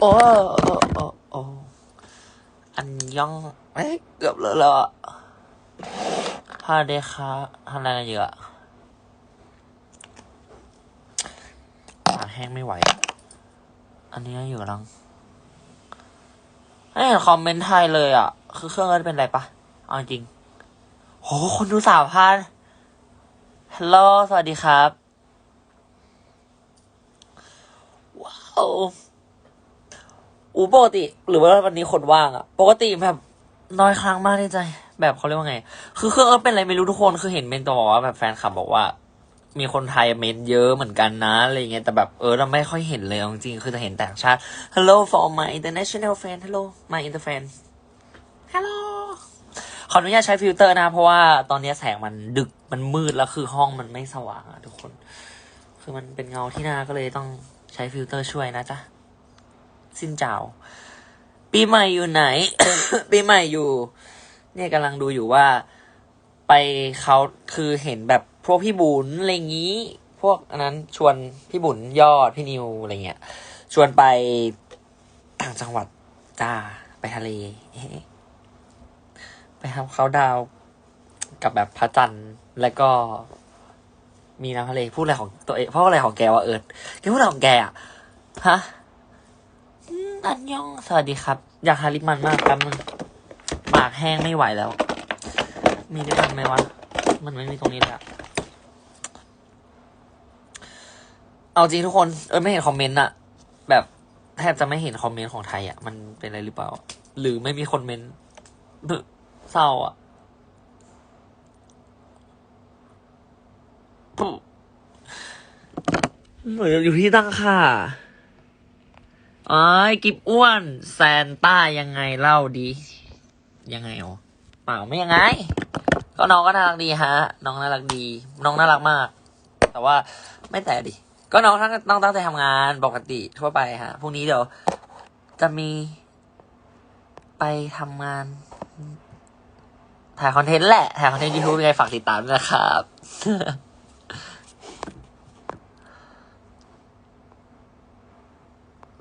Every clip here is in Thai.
โอ้โอ้โอ้โอ้อันยองเอ้ยเกือบเลยแล้วอะพาเดคะทำอะไรกันอยู่อะปากแห้งไม่ไหว อันนี้อยู่กำลังไม่เห็นคอมเมนต์ไทยเลยอะ คือเครื่องนั้นเป็นไรปะเอาจริง โห คนดูสามพันฮัลโหล สวัสดีครับ ว้าว อูปกติ หรือว่าวันนี้คนว่างอะปกติแบบน้อยครั้งมากที่จแบบเขาเรียกว่าไง คือเครื่องเอิร์ธเป็นอะไรไม่รู้ทุกคนคือเห็นเมนตัวบอกว่าแบบแฟนคลับบอกว่า มีคนไทยเมนเยอะเหมือนกันนะอะไรเงี้ยแต่แบบเออเราไม่ค่อยเห็นเลยเอาจริงๆคือจะเห็นต่างชาติ Hello for my international fan Hello my inter fan Hello ขออนุญาตใช้ฟิลเตอร์นะ เพราะว่าตอนนี้แสงมันดึกมันมืดแล้วคือห้องมันไม่สว่างอะทุกคน คือมันเป็นเงาที่หน้าก็เลยต้องใช้ฟิลเตอร์ช่วยนะจ๊ะ สิ้นเจ้า ปีใหม่อยู่ไหน ปีใหม่อยู่ เนี่ยกำลังดูอยู่ว่า ไปเขาคือเห็นแบบพวกพี่บุญอะไรอย่างนี้ พวกอันนั้นชวนพี่บุญยอดพี่นิวอะไรเงี้ย ชวนไปต่างจังหวัดจ้าไปทะเลไปทำเขาดาวกับแบบพระจันทร์แล้วก็มีน้ำทะเลพูดอะไรของตัวเองพราะอะไรของแกวะเอิร์ดแกพูดอะไรของแกอะฮะ อืมอันยอง สวัสดีครับ อยากทาลิปมันมากแป๊บนึงปากแห้งไม่ไหวแล้ว มีลิปมันไหมวะ มันไม่มีตรงนี้เลยอะเอาจริงทุกคน เออไม่เห็นคอมเมนต์อะแบบแทบจะไม่เห็นคอมเมนต์ของไทยอะมันเป็นอะไรหรือเปล่า หรือไม่มีคนเมนต์เศร้าอะเหมือนอยู่ที่ตั้งค่า ไอ้กิบอ้วนแซนต้ายังไงเล่าดี ยังไงอ๋อเปล่าไม่ยังไง ก็น้องก็น่ารักดีฮะ น้องน่ารักดี น้องน่ารักมาก แต่ว่าไม่แต่ดิ ก็น้องทั้งน้องตั้งใจทำงานปกติทั่วไปฮะพรุ่งนี้เดี๋ยว จะมีไปทำงาน ถ่ายคอนเทนต์แหละ ถ่ายคอนเทนต์ยูทูบยังไงฝากติดตามนะครับ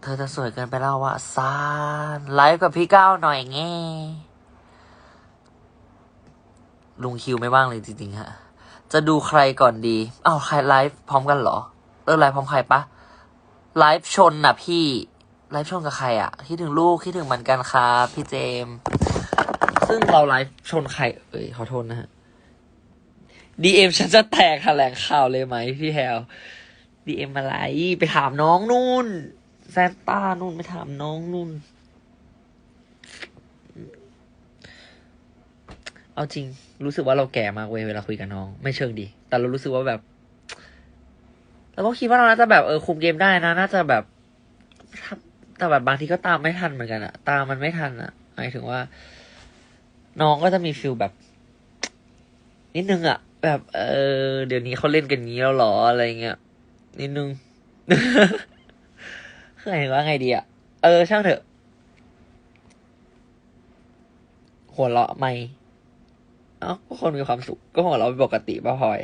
ธอจะสวยเกินไปแล้วว่าซาไลฟ์กับพี่ก้าวหน่อยแง่ลุงคิวไม่ว่างเลยจริงๆฮะ จะดูใครก่อนดีอ้าวใครไลฟ์พร้อมกันเหรอเออไลฟ์พร้อมใครปะไลฟ์ชนน่ะพี่ ไลฟ์ชนกับใครอะคิดถึงลูกคิดถึงเหมือนกันครับพี่เจม ซึ่งเราไลฟ์ชนใคร เอ้ยขอโทษนะฮะดีเอ็มฉันจะแตกแถลงข่าวเลยไหมพี่แฮลดีเอ็มอะไรไปถามน้องนู่น แซนต้านู่นไปถามน้องนู่น เอาจริง รู้สึกว่าเราแก่มากเว้ยเวลาคุยกับน้อง ไม่เชิงดี แต่เรารู้สึกว่าแบบเราก็คิดว่าเราน่าจะแบบเออคุมเกมได้นะ น่าจะแบบแต่แบบบางทีก็ตามไม่ทันเหมือนกันอะตามมันไม่ทันอะหมายถึงว่า น้องก็จะมีฟิลแบบ นิดนึงอะแบบ เออ เดี๋ยวนี้เขาเล่นกันงี้แล้วหรออะไรเงี้ยนิดนึง คือเห็นว่าไงดีอะเออ ช่างเถอะ หัวเราะไหมเอ้าก็คนมีความสุข ก็หัวเราะเป็นปกติป่ะพลอย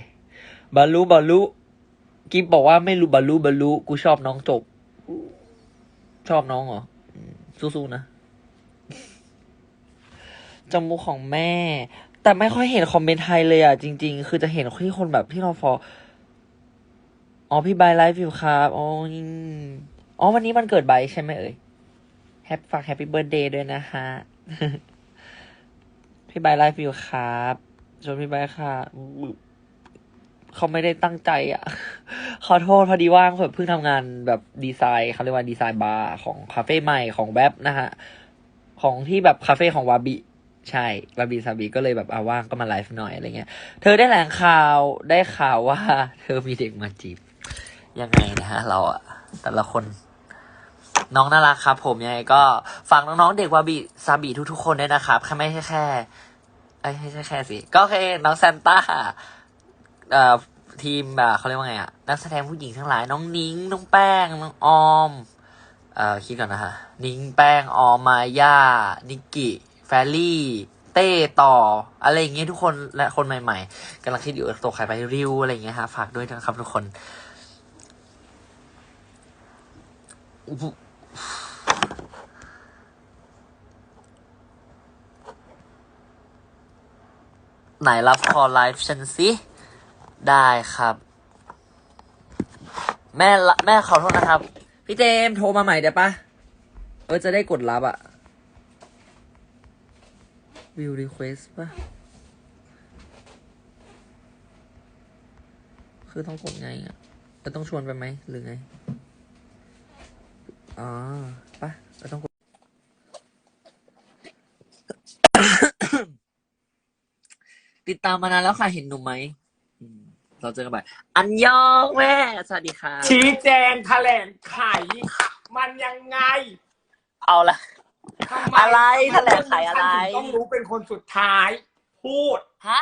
บาลูบาลูกิฟบอกว่าไม่รู้บาลูบาลูกูชอบน้องจบ ชอบน้องเหรอสู้ๆนะจมูกของแม่ แต่ไม่ค่อยเห็นคอมเมนต์ไทยเลยอะจริง ๆ คือจะเห็นที่คนแบบที่เราฟออ๋อพี่บายไลฟ์อยู่ครับอ๋อ อ๋อวันนี้มันเกิดใบใช่ไหมเอ่ยแฮปฝากแฮปปี้เบิร์ดเดย์ด้วยนะฮะ พี่บายไลฟ์อยู่ครับชวนพี่บค่ะเขาไม่ได้ตั้งใจอะ ขอโทษพอดีว่างแบบเพิ่งทำงานแบบดีไซน์เขาเรียกว่าดีไซน์บาร์ของคาเฟ่ใหม่ของแว็บนะฮะ ของที่แบบคาเฟ่ของวาบิใช่วาบิซาบิก็เลยแบบเอาว่างก็มาไลฟ์หน่อยอะไรเงี้ย เธอได้แถลงข่าวได้ข่าวว่า เธอมีเด็กมาจีบ ยังไงนะฮะ เราอะแต่ละคน น้องน่ารักครับ ผมยังไงก็ฝากน้องๆเด็กวาบิซาบิทุกๆคนด้วยนะครับแค่ไม่ใช่แค่ไอ้ไม่ใช่แค่สิก็โอเคน้องแซนต้าเอ่อทีมแบบเขาเรียกว่าไงอะนักแสดงผู้หญิงทั้งหลายน้องนิ้งน้องแป้งน้องออมเอ่อคิดก่อนนะฮะนิ้งแป้งออมมาย่านิกกิแฟรลี่ เต้ต่อ อะไรอย่างเงี้ยทุกคนและคนใหม่ๆกำลังคิดอยู่ตัวใครไปริวอะไรอย่างเงี้ยฮะฝากด้วยนะครับทุกคน ไหนรับคอไลฟ์ฉันสิ ได้ครับ แม่แม่ขอโทษนะครับ พี่เจมส์โทรมาใหม่เดี๋ยวปะเออจะได้กดรับอะวิวรีเควสปะคือต้องกดไงอะจะต้องชวนไปไหมหรือไง อ๋อปะเรา ต้องกดติดตามมานานแล้วค่ะเห็นหนูไหมอืมเราเจอกันบ่อยอันยองแม่สวัสดีค่ะ ชี้แจงแถลงไข มันยังไงเอาละ ทำไมอะไรทำไมแถลงไขอะไร ฉันถึงต้องรู้เป็นคนสุดท้าย พูดฮะ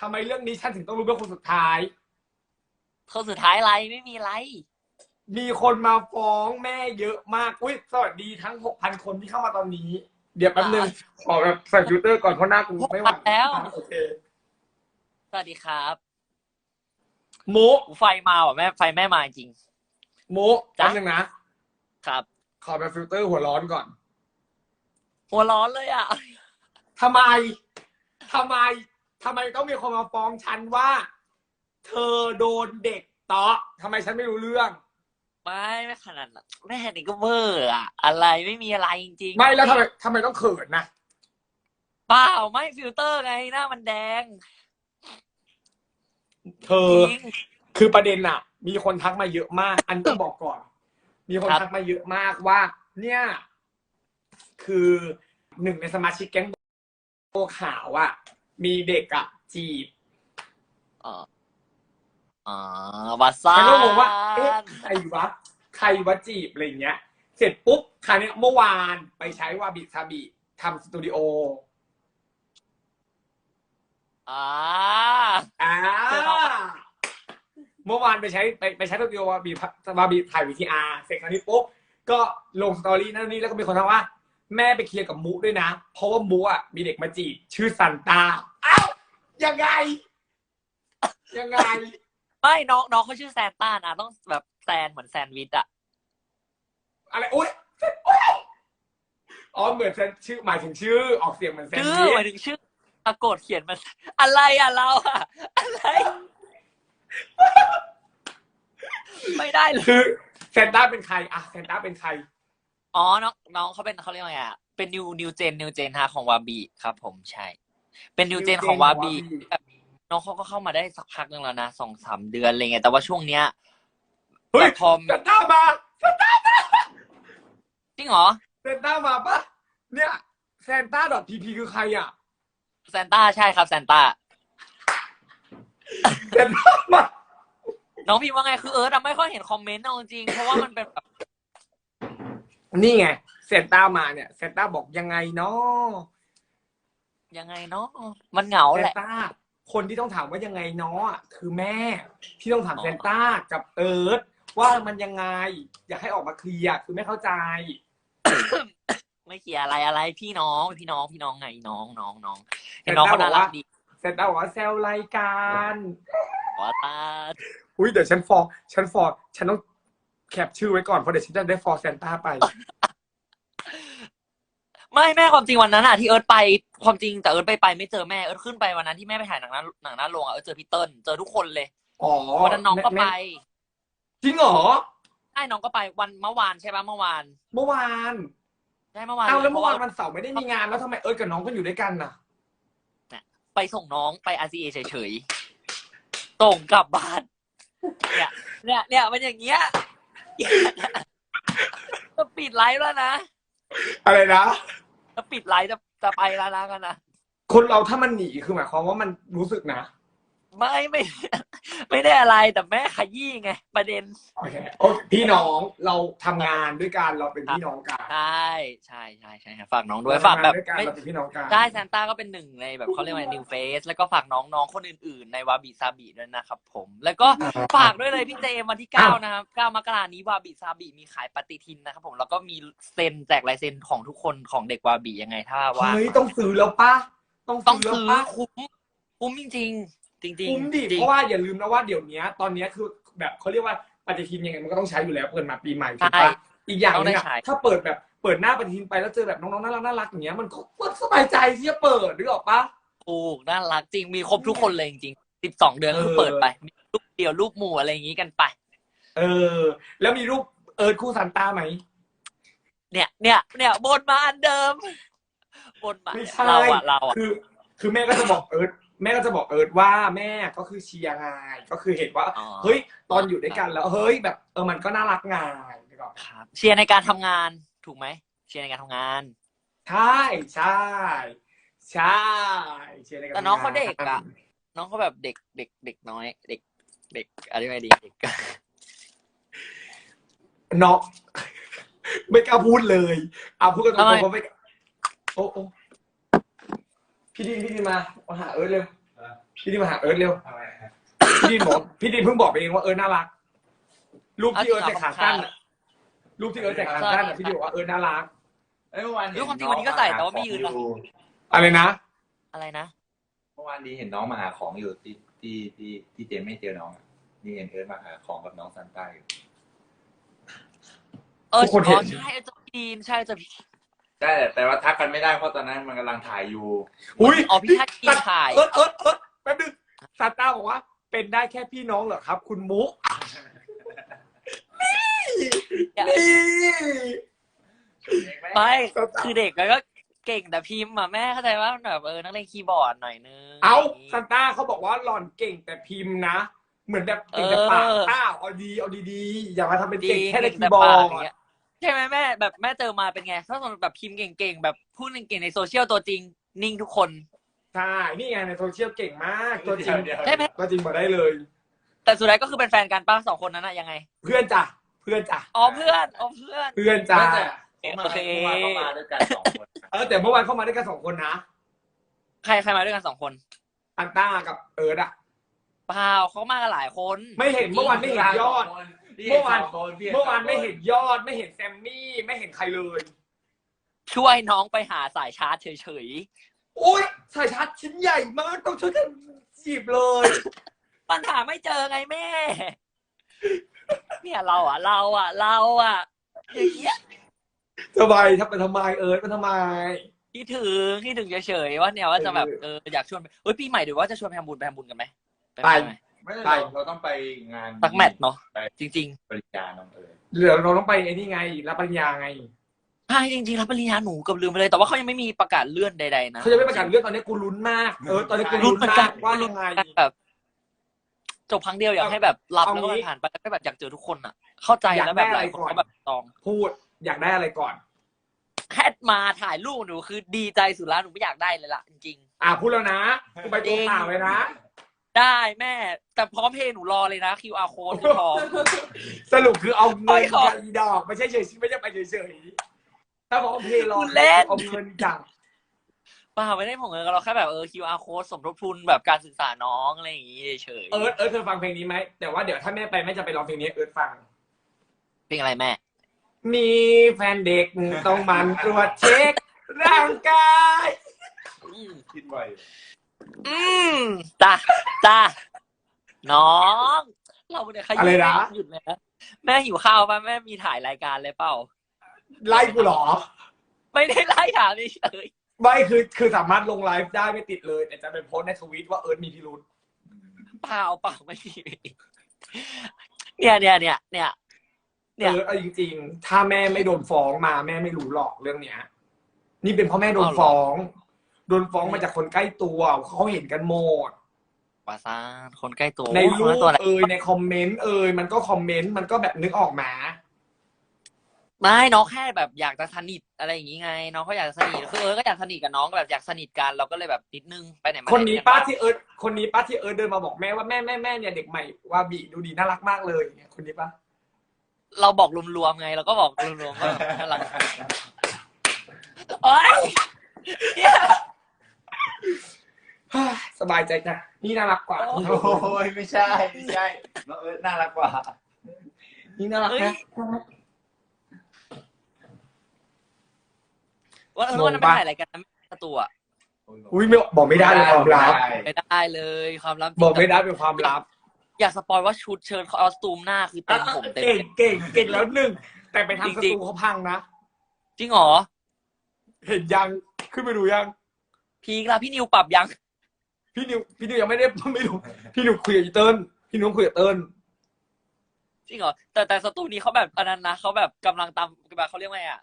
ทำไมเรื่องนี้ฉันถึงต้องรู้เป็นคนสุดท้าย คนสุดท้ายอะไรไม่มีอะไร มีคนมาฟ้องแม่เยอะมาก อุ้ยสวัสดีทั้งหกพันคนที่เข้ามาตอนนี้ เดี๋ยวแป๊บนึงขอแบบใส่ฟิลเตอร์ก่อนเพราะหน้ากูไม่ไหว6,000แล้ว โอเค สวัสดีครับโมอูไฟมาว่ะแม่ไฟแม่มาจริง โมจ๊ะแป๊บนึงนะ ครับ ขอแบบฟิลเตอร์หัวร้อนก่อน หัวร้อนเลยอะทำไมทำไมทำไมต้องมีคนมาฟ้องฉันว่า เธอโดนเด็กเตาะทำไมฉันไม่รู้เรื่อง ไม่ไม่ขนาดนั้นแม่นี่ก็เวอร์อะอะไรไม่มีอะไรจริงๆไม่แล้วทำไมทำไมต้องเขินนะเปล่าไม่ฟิลเตอร์ไงหน้ามันแดงเธจอริง คือประเด็นอะมีคนทักมาเยอะมาก อันต้องบอกก่อน มีคนครับ ทักมาเยอะมากว่า เนี่ย คือหนึ่งในสมาชิกแก๊งโบขาวอะมีเด็กอะจีบ อ๋อ อ๋อวาซ่าฉันก็งงว่า เอ๊ะใครวะใครวะจีบอะไรเงี้ย เสร็จปุ๊บคราวเนี้ยเมื่อวานไปใช้วาบิซาบิทำสตูดิโอ อ่า อ่า เคยเข้าปะ เมื่อวานไปใช้ไปไปใช้สตูดิโอวาบิวาบิถ่ายวีทีอาร์เสร็จคราวนี้ปุ๊บก็ลงสตอรี่นั่นนี่แล้วก็มีคนทักว่า แม่ไปเคลียร์กับมุด้วยนะ เพราะว่ามุอะมีเด็กมาจีบชื่อซันตาเอ้ายังไง ยังไง ไม่น้องน้องเขาชื่อแซนต้านะต้องแบบแซนเหมือนแซนด์วิชอะอะไรอุ้ยโอ๊ยอ๋อเหมือนชื่อหมายถึงชื่อออกเสียงเหมือนแซนชื่อด์วิหมายชถึงชื่อปรากฏเขียนมันอะไรอะเราอะอะไร ไม่ได้เลยคือแซนต้าเป็นใครอะแซนต้าเป็นใครอ๋อน้องน้องเขาเป็นเขาเรียกว่าไงอะเป็นนิวนิวเจนนิวเจนฮะของวาบีครับ ผมใช่ เป็นนิวเจนของวาบี น้องเขาก็เข้ามาได้สักพักหนึงแล้วนะสองสามเดือนอะไรเงี้ยแต่ว่าช่วงเนี้ยเฮ้ยแต่พอแซนต้ามาจริงเหรอแซนต้ามาปะเนี่ยแซนต้าดอทพีพีคือใครอะแซนต้าใช่ครับแซนต้าแซนต้ามาน้องพิมพ์ว่าไงคือเอิร์ธอะไม่ค่อยเห็นคอมเมนต์เอาจริงๆเพราะว่ามันเป็นแบบนี่ไงแซนต้ามาเนี่ยแซนต้าบอกยังไงเนาะยังไงเนาะมันเหงาแซแหนละ ต้า คนที่ต้องถามว่ายังไงเนาะอะคือแม่ที่ต้องถามอ๋อแซนต้ากับเอิร์ธว่ามันยังไง อยากให้ออกมาเคลียร์คือไม่เข้าใจ ไม่เขียอะไรอะไรพี่น้องพี่น้องพี่น้องไงน้องน้องน้องเห็นน้องเขาน่ารักดีแซนต้าบอกว่าแซวรายการว่าตาอุ้ยเดี๋ยวฉันฟอร์ฉันฟอร์ฉันต้องแคปชื่อไว้ก่อนเพราะเดี๋ยวฉันจะได้ฟอร์แซนต้าไป ไม่แม่ความจริงวันนั้นอะที่เอิร์ธไปความจริงแต่เอิร์ธไปไปไม่เจอแม่เอิร์ธขึ้นไปวันนั้นที่แม่ไปถ่ายหนังหน้าหนังหน้าโรงอะเอิร์ธเจอพี่เติ้ลเจอทุกคนเลยอ๋อวันนั้นน้องก็ไปแม่จริงเหรอใช่น้องก็ไปวันเมื่อวานใช่ปะเมื่อวาน เมื่อวานใช่เมื่อวานเอาแล้วเพเมื่อราะวาว่านวันเสาร์ไม่ได้มีงานแล้วทำไมเอิร์ธกับน้องก็อยู่ด้วยกันน่ะไปส่งน้องไป RCA เฉยๆส่งกลับบ้านเนี่ยเนี่ยเนี่ยมันอย่างเงี้ยจะปิดไลฟ์แล้วนะ อะไรนะ จะปิดไลฟ์จะจะไปแล้วนะกันนะ คนเราถ้ามันหนีคือหมายความว่ามันรู้สึกนะ ไม่ไม่ ไม่ได้อะไรแต่แม่ขยี้ไง ประเด็นโอเคโอเคพี่น้องเราทำงานด้วยกันเราเป็นพี่น้องกันใช่ใช่ใช่ใช่ครับฝากน้องด้วยฝากแบบเรทำงนด้วยกันไม่เราเป็นพี่น้องกันใช่ซานต้าก็เป็นหนึ่งในแบบเขาเรียกว่านิวเฟสแล้วก็ฝากน้องๆคนอื่นๆ ในวาบิซาบิด้วยนะครับผม แล้วก็ฝากด้วยเลยพี่เจมวันที่เก้านะครับเก้ามกรานี้วาบิซาบิมีขายปฏิทินนะครับผมแล้วก็มีเซ็นแจกลายเซ็นของทุกคนของเด็กวาบิยังไงถ้าว่าเฮ้ยต้องซื้อแล้วปะต้องต้องซื้อซื้อแล้วปะคุ้มคุ้มจริง ๆ จริงๆคุ้มดิจริง เพราะว่าอย่าลืมนะว่าเดี๋ยวนี้ตอนนี้คือแบบเขาเรียกว่าปฏิทินยังไงมันก็ต้องใช้อยู่แล้วเปิดมาปีใหม่ถูกใช่ปะอีกอย่างหนึงต้องได้อะใช้ ถ้าเปิดแบบเปิดหน้าปฏิทินไปแล้วเจอแบบน้องๆน่ารักน่ารักอย่างเงี้ยมันก็มันสบายใจที่จะเปิดนึกออกปะ ถูกน่ารักจริงมีครบทุกคนเลยจริงๆสิบสองเดือนก็คือเปิดไปมีรูปเดียวรูปหมู่อะไรอย่างงี้กันไป เออ แล้วมีรูปเอิร์ธคู่ซันต้าไหม เนี่ยเนี่ยเนี่ยบนมาอันเดิมบนมาไม่ใช่ เราอะเราอะ คือ คือแม่ก็จะบอกเอิร์ธ แม่ก็จะบอกเอิร์ธว่าแม่ก็คือเชียร์ไงก็คือเห็นว่า อ๋อ เฮ้ย ตอนอยู่ด้วยกันแล้วเฮ้ยแบบเออมันก็น่ารักไงนึกออกปะครับเชียร์ในการทำงานถูกไหมเชียร์ในการทำงาน ใช่ใช่ใช่เชียร์ในการแต่น้องเขาทำเด็กอะ น้องเขาแบบเด็กเด็กเด็กน้อย เด็กเด็กอะไรไม่ดีเด็ก น้อง ไม่กล้าพูดเลยเอาพูดกันตรทำไมงๆว่าไม่โอ้โอ้ พี่ดินพี่ดินมามาหาเอิร์ธเร็วพี่ดินมาหาเอิร์ธเร็วพี่ดินบอกพี่ดินเพิ่งบอกไปเองว่าเออน่ารัก รูปที่เออใส่ขาสั้นอะรูปที่เออใส่ขาสั้นอะพี่ดินบอกว่าเออน่ารักเอ้ยเมื่อวานเรื่องความจริงวันนี้ก็ใส่แต่ว่าไม่ยืนหรอก อะไรนะอะไรนะ เมื่อวานนี้เห็นน้องมาหาของอยู่ที่ที่ที่ที่เจมไม่เจอน้องอะนี่เห็นเอิร์ธมาหาของกับน้องซันต้าอยู่ เออทุกคนเห็น อ๋อใช่เจะพีนใช่เจะพีน ใช่แต่แต่ว่าทักกันไม่ได้เพราะตอนนั้นมันกำลังถ่ายอยู่ อุ้ยอ๋อพี่ทักกีถ่าย เออเออเออแป๊บนึงซาต้าบอกว่า เป็นได้แค่พี่น้องเหรอครับ คุณมุนี่ไม่คือเด็กแล้วก็เก่งแต่พิมพ์อะแม่เข้าใจว่ามันแบบเออนักเล่นคีย์บอร์ดหน่อยนึงเอาซานต้าเขาบอกว่าหล่อนเก่งแต่พิมพ์นะ เหมือนแบบเก่งแต่ปากอ้าวเอาดีเอาดีๆอย่ามาทำเป็นดีเก่งแค่ในเก่งคีแต่ย์บอปากร์อย่างดเงี้ย ใช่ไหมแม่แบบแม่เจอมาเป็นไงถ้าสมมติแบบพิมพ์เก่งๆแบบพูดเก่งๆในโซเชียลตัวจริงนิ่งทุกคน ใช่นี่ไงในโซเชียลเก่งมากตัวจริงเดี๋ยวใช่ไหม ตัวจริงมาได้เลย แต่สุดท้ายก็คือเป็นแฟนกันป้าสองคนนั้นอะยังไงเพื่อนจ้ะเพื่อนจ้ะอ๋อเพื่อนอ๋อเพื่อน เพื่อนจ้ะเขามาโอเคเมื่อวานเขามาด้วยกันสองคนเออแต่เมื่อวานเข้ามาด้วยกันสองคนนะใครใครมาด้วยกันสองคนอันต้ากับเอิร์ดอะเปล่าเขามากันหลายคนไม่เห็นเมื่อวานไม่เห็นยอดพี่ เมื่อวานสงคพี่เมื่อวานไม่เห็นยอดไม่เห็นแซมมี่ไม่เห็นใครเลย ช่วยน้องไปหาสายชาร์จเฉยอุ้ยสายชาร์จชิ้นใหญ่มากต้องช่วยกันจีบเลยๆปัญหาไม่เจอไงแม่ เนี่ยเราอะ เราอะ เราอะอย่างเงี้ยทำไมทำไปทำไมเอิร์ดมันทำไมคิดถึงคิดถึงเฉยๆว่าเนี่ยว่าจะแบบเอออยากชวนไปเฮ้ยปีใหม่เดี๋ยวว่าจะชวนไปทำบุญไปทำบุญกันไหมไปไหม ไม่ไปเราเราต้องไปงานสักแมตช์เนาะไปจริง ปริญญาน้องเอิร์ธเหลือเราต้องไปไอ้นี่ไงรับปริญญาไงๆใช่จริงๆรับปริญญาหนูเกับลืมไปเลย แต่ว่าเขายังไม่มีประกาศเลื่อนใดๆนะ เขาจะไม่ประกาศเรื่องตอนนี้กูลุ้นมากเออตอนนี้กูลุ้ลุ้นนเหมือนมากักนว่ายังไง แบบจบครั้งเดียวอยากให้แบบรับเอาแล้วก็งี้ผ่านไปแล้วก็แบบอยากเจอทุกคนอะ เข้าใจอยากแล้วแบบได้หอะไรลายคนก่อนเขาแบบตองพูดอยากได้อะไรก่อน แค่มาถ่ายรูปหนูคือดีใจสุดแล้วหนูไม่อยากได้เลยล่ะจริง อะพูดแล้วนะกูไปตัวเปล่าเลยนะๆ ได้แม่ แต่พร้อมเพย์หนูรอเลยนะ QR code หนูพร้อมสรุปคือเอาเงินไปก่อนกับอีดอกไม่ใช่เฉยๆไม่ใช่ไปเฉยๆถ้าบอกว่าเพลรอคุณเล่น เอาเงินจังเปล่าไม่ได้ผงเงินเราแค่แบบเออ QR code สมทบทุนแบบการศึกษาน้องอะไรอย่างงี้เฉยเอิร์ธเอิร์ธเธอฟังเพลงนี้ไหมแต่ว่าเดี๋ยวถ้าแม่ไปแม่จะไปร้องเพลงนี้ให้เอิร์ธฟัง ๆเพลงอะไรแม่ มีแฟนเด็กต้องหมันตรวจเช็คร่างกาย คิดไว้ อืมจ้าจ้าน้อง เราเนี่ยขยี้อะไรนะ หยุดเลยนะแม่หิวข้าวป่ะแม่มีถ่ายรายการเลยเปล่า ไล่กูเหรอ ไม่ได้ไล่ถามเฉยไม่คือคือสามารถลงไลฟ์ได้ไม่ติดเลย แต่จะเป็นโพสต์ในทวิตว่าเอิร์ธมีพิรุธๆเปล่าเปล่าไม่มีเนี่ยเนี่ยเนี่ยเนี่ย เนี่ย เอิร์ธเอาจริง ๆ ถ้าแม่ไม่โดนฟ้องมาแม่ไม่รู้หรอกเรื่องเนี้ย นี่เป็นเพราะแม่โดนฟ้อง โดนฟ้องมาจากคนใกล้ตัวเขาเห็นกันหมดปาซานคนใกล้ตัวในรูคนปตัวอะไรเอ่ยในคอมเมนต์เอ่ยมันก็คอมเมนต์มันก็แบบนึกออกมาไม่น้องแค่แบบอยากจะสนิทอะไรอย่างงี้ไง น้องเขาอยากจะสนิทคือเออก็อยากสนิทกับน้องแบบอยากสนิทกันเราก็เลยแบบนิดนึงไปไหนมาไหคนนี้เยป้าที่เอิร์ธคนนี้ป้าที่เอิร์ธเดินมาบอกแม่ว่าแม่แม่แม่เนี่ยเด็กใหม่วาบีดูดีน่ารักมากเลยเนี่ยคนนี้ป้าเราบอกรวมๆไงเราก็บอกรวมๆว่าน่ารักโอ๊ยเนี่ย สบายใจจ้ะนี่น่ารักกว่าโอ้ยไม่ใช่ไม่ใช่น้องเอิร์ธน่ารักกว่า นี่น่ารักเฮ้ย นะว่าเออวันนั้นไปถ่ายอะไรกันนะประตูอะอุ้ยไม่บอกไม่ได้เป็นความลับไม่ได้เลยความลับจริงบอกไม่ได้เป็นความลับ อยากสปอยว่าชุดเชิญคอสตูมหน้าคือเต็มผมเต็ม เก่งเก่งเก่งแล้วหนึ่งแต่ไปทำสจริงตูๆ เขาพังนะ จริงเหรอเห็นยังขึ้นไปดูยัง พีกละพี่นิวปรับยัง พี่นิวพี่นิวยังไม่ได้ไม่รู้พี่นิวคุยกับอีเติ้ลพี่นิวคุยกับเติ้ลจริงเหรอแต่แต่สตูนี้เขาแบบอันนั้นนะเขาแบบกำลังตามแบบเขาเรียกว่าไงอะ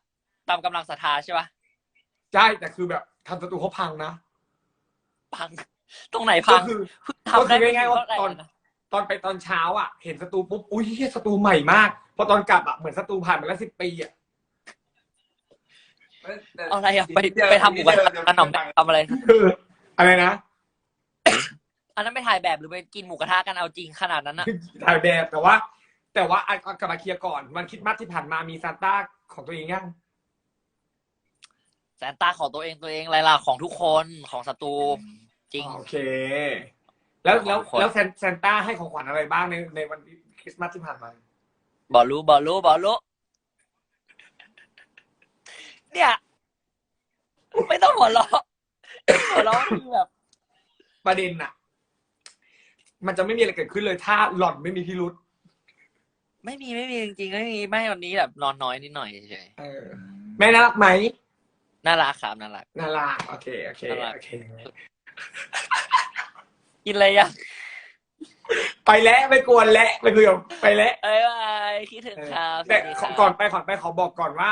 ตามกำลังศรัทธาใช่ปะใช่แต่คือแบบทำสตูเขาพังนะพังตรงไหนพัก็งคือเพิ่งทำได้ก็คือง่ายๆว่าเท่ไหร่ตอนนะตอนไปตอนเช้าอะ เห็นสตูปุ๊บอุ้ยเหี้ยสตูใหม่มาก พอตอนกลับอะเหมือนสตูผ่านมาแล้วสิบปีอะเอาอะไรอะไปไปทำหมูกระทะกันหน่องทำอะไรคืออะไรนะ อันนั้นไปถ่ายแบบหรือไปกินหมูกระทะกันเอาจริงขนาดนั้นอะถ่ายแบบแต่ว่า แต่ว่าอะเอากลับมาเคลียร์ก่อน วันคริดมัสที่ผ่านมามีซานต้าของตัวเองยังแซนต้าของตัวเองตัวเองอะไรล่ะของทุกคนของสตูจริง โอเค แล้วแล้วของคนแล้วแซนแซนต้าให้ของขวัญอะไรบ้างในในวันคริสต์มาสที่ผ่านมาบอลรู้บอลรู้บอลรู้เนี่ย ไม่ต้องหัวเราะหัวเราะคือแบบ ประเด็นน่ะมันจะไม่มีอะไรเกิดขึ้นเลยถ้าหล่อนไม่มีพิรุษไม่มีไม่มีจริงๆไม่มีไม่วันนี้แบบนอนน้อยนิดหน่อยเฉยเออ แม่น่ารักไหมๆน่ารักครับน่ารัก น่ารักโอเคโอเคน่ารัก โอเค กินอะไรยังไปแล้วไม่กวนแล้วไปคุยกับไปแล้ว เอ้ยบายคิดถึงครับแต่สวัสดีขคอรับก่อนไปก่อนไปขอบอกก่อนว่า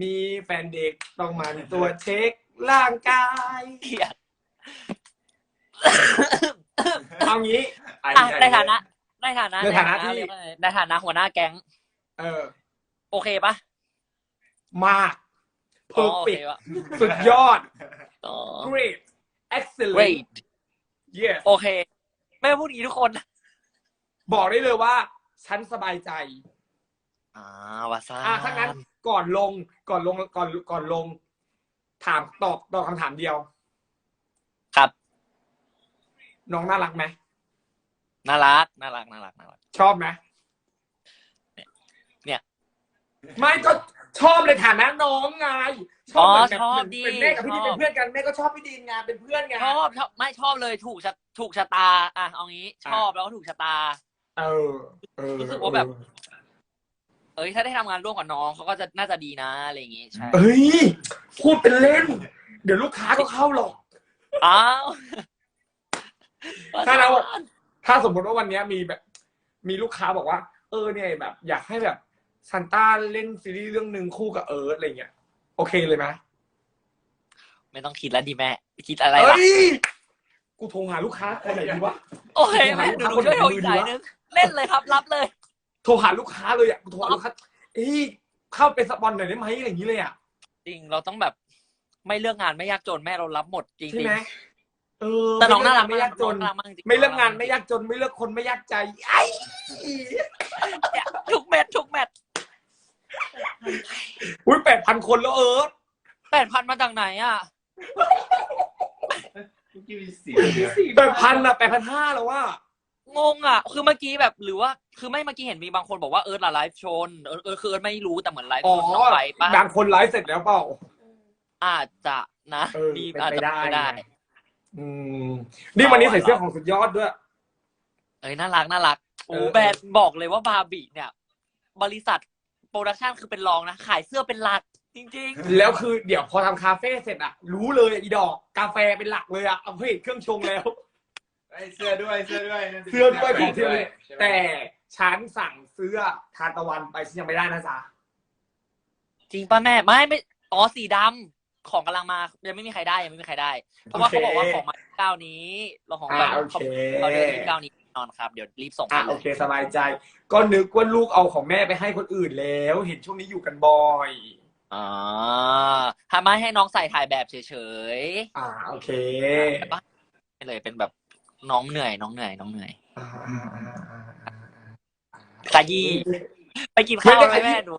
มีแฟนเด็กต้องมาตรวจเช็คร่างกาย เกลียด เอางี้อะในฐานะ ในฐานะในฐานะที่ เรียกว่าไงในฐานะหัวหน้าแก๊ง เออ โอเคปะมากเพอ๋ออร์โอเฟเคกปะสุดยอด อ๋อ great excellent great yes โอเค ไม่พูดอย่างนี้ทุกคนนะบอกได้เลยว่า ฉันสบายใจ อ่าวาซาอะถ้างั้นก่อนลงก่อนลงก่อนก่อนลง ถามตอบตอบคำถามเดียวครับ น้องน่ารักไหมน่ารักน่ารักน่ารักน่ารัก ชอบไหมเนี่ย ไม่ก็ชอบในฐานะน้องไงชอบเหมือนแบบชอบเหมือนดีเป็นแม่กับพี่ดีชอบ เป็นเพื่อนกันแม่ก็ชอบพี่ดีนไงเป็นเพื่อนไงชอบชอบไม่ชอบเลยถูกชะถูกชะตาอะเอางี้ชอบแล้วก็ถูกชะตา เออเออรู้สึกว่าแบบ เอ้ยถ้าได้ทำงานร่วมกับน้องเขาก็จะน่าจะดีนะอะไรอย่างงี้ใช่เอ้ยพูดเป็นเล่น เดี๋ยวลูกค้าก็เข้าหรอกอ้าว ถ้าเราถ้าสมมติว่าวันเนี้ยมีแบบ มีลูกค้าบอกว่า เออเนี่ยแบบ อยากให้แบบซันต้าเล่นซีรีส์เรื่องหนึ่งคู่กับเอิร์ธอะไรเงี้ยโอเคเลยไหมไม่ต้องคิดแล้วดีแม่คิดอะไรเอ้ล่ะยกูโทรหาลูกค้าคนไหนดีวะโอเคแม่หนูหนูช่วยโทรอีกสายนึงเล่นเลยครับ รับเลย โทรหาลูกค้าเลยอะกูโทรหาลูกค้าเอ้ยเข้าเป็นสปอนหน่อยได้ไหมอะไรอย่างนี้เลยอะจริงเราต้องแบบ ไม่เลือกงานไม่ยากจนแม่เรารับหมดจริงใช่ไหม เออแต่น้องน่ารักไม่ยากจน องน่ารักมากจริงไม่เลือกงานไม่ยากจนไม่เลือกคนไม่ยากใจไอ้เนี่ยทุกเม็ดทุกเม็ดอุ้ยแปดพันคนแล้วเอิร์ธแปดพันมาจากไหนอะแปดพันอะแปดพันห้าแล้วว่างงอะ คือเมื่อกี้แบบหรือว่าคือไม่เมื่อกี้เห็นมีบางคนบอกว่าเอิร์ธละไลฟ์ชนเอิร์ธเอิร์ธคือเอิร์ธไม่รู้แต่เหมือนไลฟ์อ๋อชนน้องไปปะบางคนไลฟ์เสร็จแล้วเปล่า อาจจะนะเออดีเป็นอาจไปจะได้ไม่ได้ อืมนี่วันนี้ใส่เสื้อของสุดยอดด้วย เอ้ยน่ารักน่ารักโอ้เออ แบรนด์บอกเลยว่าบาร์บี้เนี่ย บริษัทโปรดักชันคือเป็นรองนะ ขายเสื้อเป็นหลัก จริง แล้วคือเดี๋ยวพอทำคาเฟ่เสร็จอะรู้เลยอะอีดอกกาแฟเป็นหลักเลยอะเอาเฮ้ยเครื่องชงแล้วเสื้อด้วยเสื้อด้วยเสื้อด้วยของเสื้อด้วยใช่ไหมแต่ฉันสั่งเสื้อทานตะวันไปฉันยังไม่ได้นะจ๊ะ ๆ จริงป่ะแม่ ไม่ไม่อ๋อสีดำ ของกำลังมายังไม่มีใครได้ยังไม่มีใครได้ เพราะว่าเขาบอกว่าของมาเก้านี้ เราของอ่าแบบโอเคเขาเดือนที่เก้านี้แน่นอนครับเดี๋ยวรีบส่งอะไปเลโอยเค สบายใจ ก็นึกว่าลูกเอาของแม่ไปให้คนอื่นแล้ว เห็นช่วงนี้อยู่กันบ่อยอ๋อทำไมให้น้องใส่ถ่ายแบบเฉยอ่าโอเคๆแต่ว่าไม่เลยเป็นแบบน้องเหนื่อย น้องเหนื่อย น้องเหนื่อยอ่าอ่าอ่าอ่าอ่าขยี้ไปกินข้าวไม่ไหมได้ขยี้แม่ดู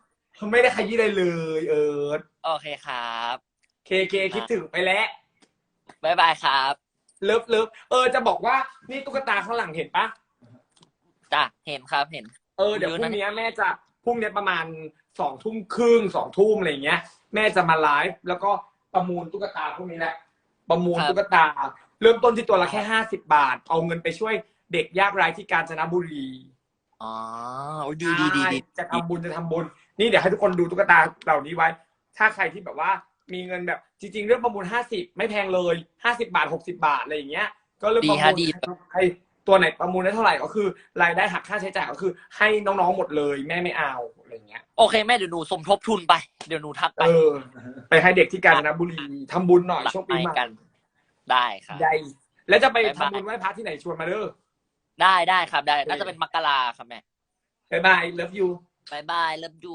ไม่ได้ขยี้เลยเลย เออโอเคครับ เคเคคิดถึงไปแล้วบายบายครับเลิฟเลิฟเออจะบอกว่านี่ตุ๊กตาข้างหลังเห็นปะจ้ะเห็นครับเห็น เออเดี๋ยวเยพอะรุ่นะงนี้แม่จะพรุ่งนี้ประมาณสองทุ่มครึ่งสองทุ่มอะไรเงี้ย แม่จะมาไลฟ์แล้วก็ประมูลตุ๊กตาพวกนี้แหละ ประมูลตุ๊กตา เริ่มต้นที่ตัวละแค่ห้าสิบาท เอาเงินไปช่วยเด็กยากไร้ที่กาญจนบุรีอ๋อโอ้ยดีดีดีดีใช่จะทำบุญจะทำบุญ นี่เดี๋ยวให้ทุกคนดูตุ๊กตาเหล่านี้ไว้ ถ้าใครที่แบบว่า มีเงินแบบจริง ๆ เรื่องประมูลห้าสิบไม่แพงเลยห้าสิบาทหกสิบาทอะไรอย่างเงี้ย ก็เริ่มดีประฮะมูลดี ใครตัวไหนประมูลได้เท่าไหร่ก็คือ รายได้หักค่าใช้จ่ายก็คือ ให้น้องๆหมดเลยแม่ไม่เอาอะไรเงี้ย โอเคแม่เดี๋ยวหนูสมทบทุนไป เดี๋ยวหนูทักไปเออ ไปให้เด็กที่กาญจนบุรีทำบุญหน่อยช่วงปีไปใหม่ กัน ได้ครับได้แล้วจะไปบ๊ายบายทำบุญไหว้พระที่ไหนชวนมาเด้อได้ได้ครับได้ น่าจะเป็นมกราครับแม่บ๊ายบาย เลิฟยู บายบายเริ่มดู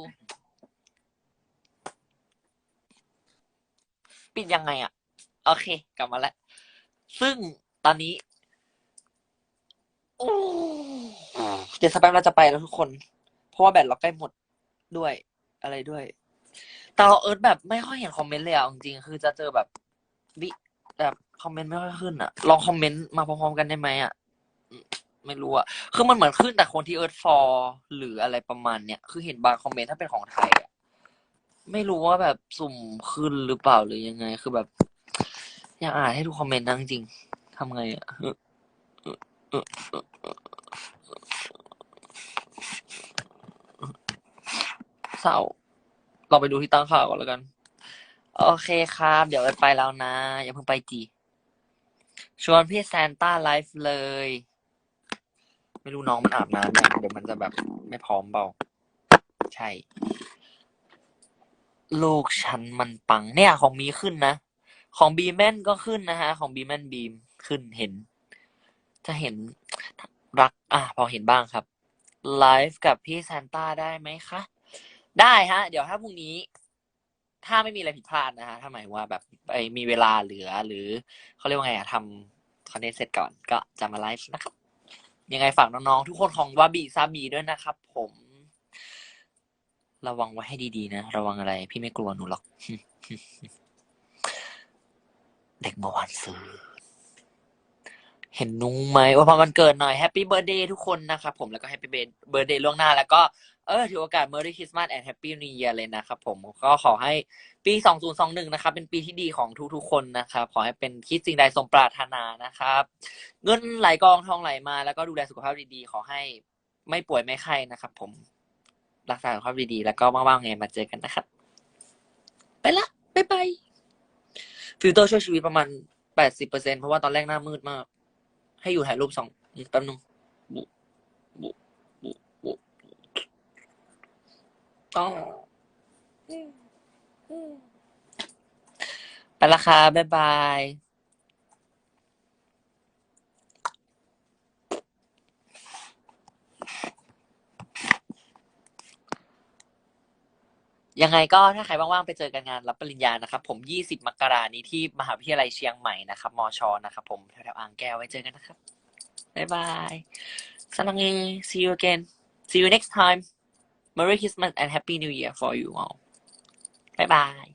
ปิดยังไงอะโอเค กลับมาแล้ว ซึ่งตอนนี้เดี๋ยวสแป๊บเราจะไปแล้วทุกคน เพราะว่าแบตเราใกล้หมดด้วย อะไรด้วย แต่เราเอิร์ธแบบไม่ค่อยเห็นคอมเมนต์เลยอะจริงๆคือจะเจอแบบวิแบบคอมเมนต์ไม่ค่อยขึ้นอะลองคอมเมนต์มาพร้อมๆกันได้ไหมอะไม่รู้อะคือมันเหมือนขึ้นแต่คนที่เอิร์ธฟอร์หรืออะไรประมาณเนี้ย คือเห็นบางคอมเมนต์ถ้าเป็นของไทยอะ ไม่รู้ว่าแบบสุ่มขึ้นหรือเปล่าหรือยังไง คือแบบ อยากอ่านให้ทุกคอมเมนต์นะจริงทำไงอะเศร้าเราไปดูที่ตั้งข่าวก่อนแล้วกัน โอเคครับ เดี๋ยวไปไปแล้วนะ อย่าเพิ่งไปจีชวนพี่แซนต้าไลฟ์เลย ไม่รู้น้องมันอาบน้ำยังเดี๋ยวมันจะแบบไม่พร้อมเปล่า ใช่ ลูกฉันมันปังเนี่ยของมีขึ้นนะ ของบีแมนก็ขึ้นนะฮะ ของบีแมนบีมขึ้นเห็น จะเห็นรัก อะพอเห็นบ้างครับไลฟ์กับพี่ซานต้าได้ไหมคะ ได้ฮะ เดี๋ยวถ้าพรุ่งนี้ ถ้าไม่มีอะไรผิดพลาดนะฮะถ้าหมายว่าแบบไอมีเวลาเหลือหรือเขาเรียกว่าไงอะทำคอนเทนต์เสร็จก่อนก็จะมาไลฟ์นะครับ ยังไงฝากน้องๆทุกคนของวาบีซาบีด้วยนะครับผม ระวังไว้ให้ดีๆนะ ระวังอะไร พี่ไม่กลัวหนูหรอก เด็กเมื่อวานซื้อ เห็นนุ้งไหมว่าพอมันเกิดหน่อยแฮปปี้เบ t ร์ a เดย์ทุกคนนะครับผมแล้วก็แฮปปี้เบ t ร์ a เดย์ล่วงหน้า แล้วก็เออถือโอกาส Merry Christmas and Happy New Year เลยนะครับผมก็ขอให้ปี 2021 นะครับ เป็นปีที่ดีของทุกๆ คนนะครับ ขอให้เป็นคิดสิ่งใดสมปรารถนานะครับ เงินไหลกองทองไหลมา แล้วก็ดูแลสุขภาพดีๆ ขอให้ไม่ป่วยไม่ไข้นะครับผม รักษาสุขภาพดีๆ แล้วก็ว่างๆไงมาเจอกันนะครับ ไปละบ๊ายบายฟิลเตอร์ช่วยชีวิตประมาณ80%เปอร์เซ็นเพราะว่าตอนแรกหน้ามืดมาก ให้อยู่ถ่ายรูปสองแป๊บนึงบุบุบุบุอ๋ออืมอืมไปละค่ะบ๊ายบาย ยังไงก็ถ้าใครว่างๆไปเจอกันงานรับปริญญานะครับ ผม 20 มกรานี้ที่มหาวิทยาลัยเชียงใหม่นะครับ มช นะครับผมแถวๆอ่างแก้วไว้เจอกันนะครับ บ๊ายบายสนังเอ see you again see you next time Merry Christmas and Happy New Year for you all บ๊ายบาย